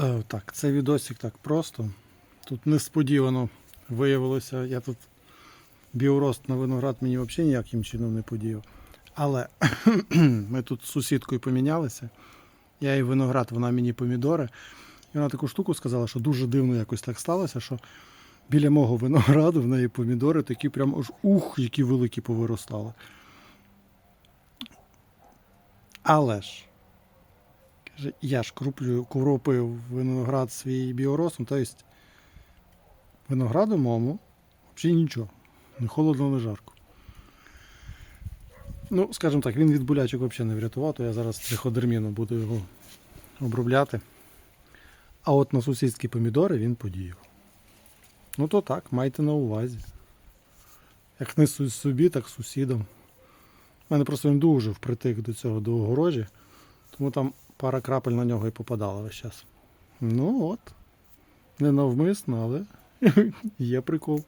Е, так, це відосик так просто. Тут несподівано виявилося, я тут біорост на виноград мені взагалі ніяким чином не подіяв. Але ми тут з сусідкою помінялися. Я їй виноград, вона мені помідори. І вона таку штуку сказала, що дуже дивно якось так сталося, що біля мого винограду в неї помідори такі прям аж ух, які великі повиростали. Але ж, я ж круплю, кропив виноград свій біоростом, тобто винограду моєму взагалі нічого. Не холодно, не жарко. Ну, скажімо так, він від болячок взагалі не врятував, то я зараз триходерміном буду його обробляти. А от на сусідські помідори він подіяв. Ну то так, майте на увазі. Як не собі, так сусідам. У мене просто він дуже впритик до цього до огорожі, тому там пара крапель на нього і попадала весь час. Ну от. Не навмисно, але є прикол.